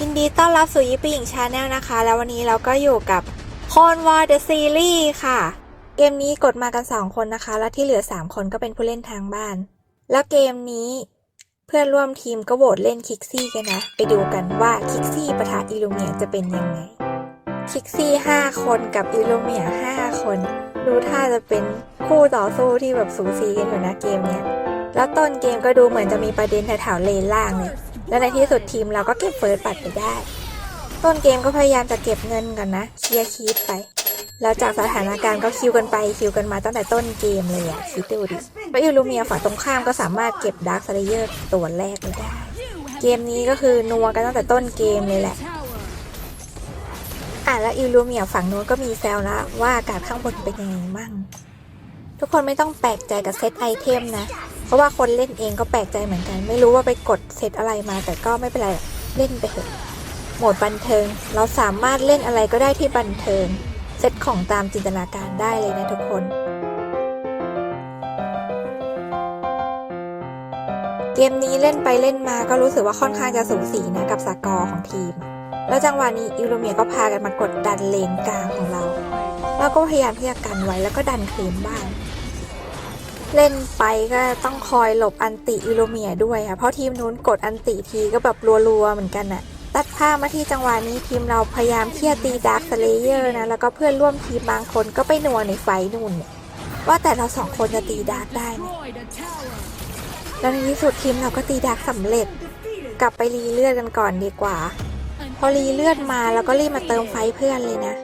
ยินดีต้อนรับสู่ยิปปี้หญิงชาแนลนะคะ แล้ววันนี้เราก็อยู่กับ c o n w a r the Series ค่ะ เกมนี้กดมากัน 2 คนนะคะ แล้วที่เหลือ 3 คนก็เป็นผู้เล่นทางบ้าน แล้วเกมนี้เพื่อนร่วมทีมก็โหวตเล่นคิกซี่กันนะ ไปดูกันว่าคิกซี่ปะทะอิลูเมียจะเป็นยังไง คิกซี่ 5 คนกับอิลูเมีย 5 คนดูท่าจะเป็นคู่ต่อสู้ที่แบบสูสีกันอยู่นะเกมเนี้ยแล้วต้นเกมก็ดูเหมือนจะมีประเด็นแถวๆเลนล่างเลย และในที่สุดทีมเราก็เก็บเฟิร์สบัตรไปได้ ต้นเกมก็พยายามจะเก็บเงินกันนะเคลียร์คีปไป แล้วจากสถานการณ์ก็คิวกันไปคิวกันมาตั้งแต่ต้นเกมเลยอะคิดดูดิแล้วอิลูเมียฝั่งตรงข้ามก็สามารถเก็บดาร์คสเลเยอร์ตัวแรกเลยได้ เกมนี้ก็คือนัวกันตั้งแต่ต้นเกมเลยแหละอะแล้วอิลูเมียฝั่งนู้นก็มีแซวละว่าอากาศข้างบนเป็นยังไงมั่ง ทุกคนไม่ต้องแปลกใจกับเซตไอเทมนะ เพราะว่าคนเล่นเองก็แปลกใจเหมือนกัน ไม่รู้ว่าไปกดเซตอะไรมา แต่ก็ไม่เป็นไรเล่นไปเถอะโหมดบันเทิง เราสามารถเล่นอะไรก็ได้ที่บันเทิง เซตของตามจินตนาการได้เลยนะทุกคนเกมนี้เล่นไปเล่นมาก็รู้สึกว่าค่อนข้างจะสูสีนะกับสกอร์ของทีม แล้วจังหวะนี้อิลูเมียก็พากันมากดดันเลนกลางของเรา เราก็พยายามที่จะกันไว้แล้วก็ดันคืนบ้าง เล่นไปก็ต้องคอยหลบอันติอิโลเมียด้วยค่ะ เพราะทีมนู้นกดอันติทีก็แบบรัวๆเหมือนกันน่ะตัดภาพมาที่จังหวะนี้ทีมเราพยายามเที่จะตีดาร์คสเลเยอร์นะ แล้วก็เพื่อนร่วมทีมบางคนก็ไปนัวในไฟนู่นเนี่ยว่าแต่เราสองคนจะตีดาร์คได้ไหมแล้วในที่สุดทีมเราก็ตีดาร์คสำเร็จ กลับไปรีเลือดกันก่อนดีกว่า พอรีเลือดมาแล้วก็รีบมาเติมไฟเพื่อนเลยนะ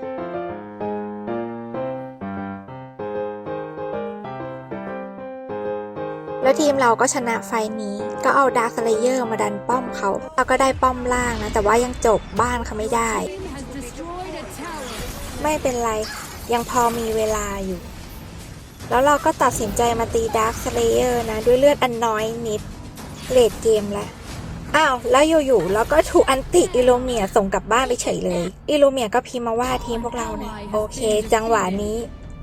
แล้วทีมเราก็ชนะไฟนี้ ก็เอาดาร์คเลเยอร์มาดันป้อมเขาเราก็ได้ป้อมล่างนะ แต่ว่ายังจบบ้านเขาไม่ได้ ไม่เป็นไร ยังพอมีเวลาอยู่ แล้วเราก็ตัดสินใจมาตีดาร์คเลเยอร์นะ ด้วยเลือดอันน้อยนิดเลดเกมแล้วอ้าวแล้วอยู่ๆเราก็ถูกอันติอิโลเมียส่งกลับบ้านไปเฉยเลย อิโลเมียก็พิมพ์มาว่าทีมพวกเรานะโอเค จังหวะนี้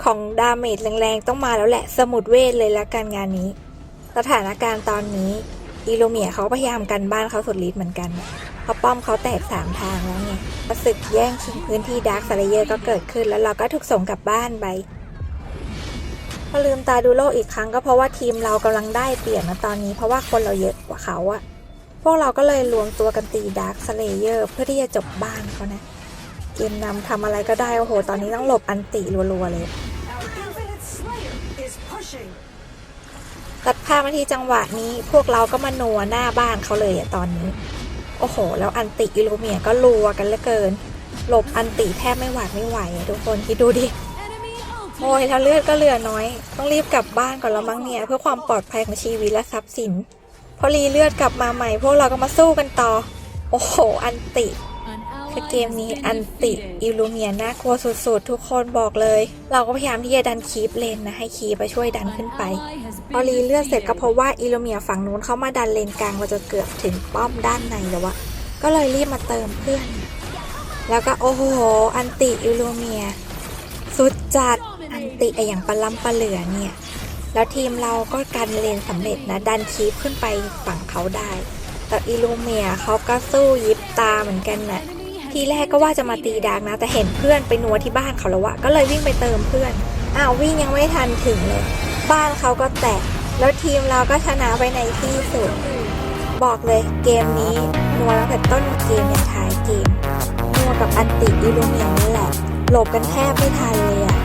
ของดาเมจแรงๆ ต้องมาแล้วแหละ สมุดเวทเลยละกันงานนี้ สถานการณ์ตอนนี้อิโลเมียเขาพยายามกันบ้านเขาสุดฤทธิ์เหมือนกันเพราะป้อมเขาแตกสามทางแล้วไงประศึกแย่งชิงพื้นที่ดาร์คสเลเยอร์ก็เกิดขึ้น แล้วเราก็ถูกส่งกลับบ้านไปพอลืมตาดูโลกอีกครั้งก็เพราะว่าทีมเรากำลังได้เปรียบนะตอนนี้ เพราะว่าคนเราเยอะกว่าเขาอะพวกเราก็เลยรวมตัวกันตีดาร์คสเลเยอร์เพื่อที่จะจบบ้านเขานะ เกมนำทำอะไรก็ได้ โอ้โห ตอนนี้ต้องหลบอันติรัวๆเลย ตัดภาพมาที่จังหวะนี้พวกเราก็มาโนวหน้าบ้านเขาเลยอะตอนนี้ โอ้โห แล้วอันติอิลูเมียก็รัวกันเหลือเกิน หลบอันติแทบไม่หวาดไม่ไหวอะทุกคนคิดดูดิโอ้ยแล้วเลือดก็เหลือน้อย ต้องรีบกลับบ้านก่อนแล้วมั้งเนี่ย เพื่อความปลอดภัยของชีวิตและทรัพย์สินพอรีเลือดกลับมาใหม่ พวกเราก็มาสู้กันต่อ โอ้โห อันติ คือเกมนี้อันติอิลูเมียน่ากลัวสุดๆ ทุกคนบอกเลย เราก็พยายามที่จะดันคีปเลนนะให้คีปไปช่วยดันขึ้นไปพอรีเลือดเสร็จก็เพราะว่าอิลูเมียฝั่งนู้นเขามาดันเลนกลางมาจนเกือบถึงป้อมด้านในแล้วอะก็เลยรีบมาเติมเพื่อน แล้วก็โอ้โห อันติอิลูเมีย สุดจัดอันติไออย่างปลาล้ำปลาเหลือเนี่ยแล้วทีมเราก็กันเลนสำเร็จนะดันคีปขึ้นไปฝั่งเขาได้แต่อิลูเมียเขาก็สู้ยิบตาเหมือนกันน่ะ ทีแรกก็ว่าจะมาตีดาร์กนะ แต่เห็นเพื่อนไปนัวที่บ้านเขาแล้วอะก็เลยวิ่งไปเติมเพื่อนอ้าววิ่งยังไม่ทันถึงเลย บ้านเขาก็แตก แล้วทีมเราก็ชนะไปในที่สุด บอกเลยเกมนี้นัวตั้งแต่ต้นเกมยันท้ายเกมนัวกับอันติอิลูเมียนี่แหละหลบกันแทบไม่ทันเลยอะ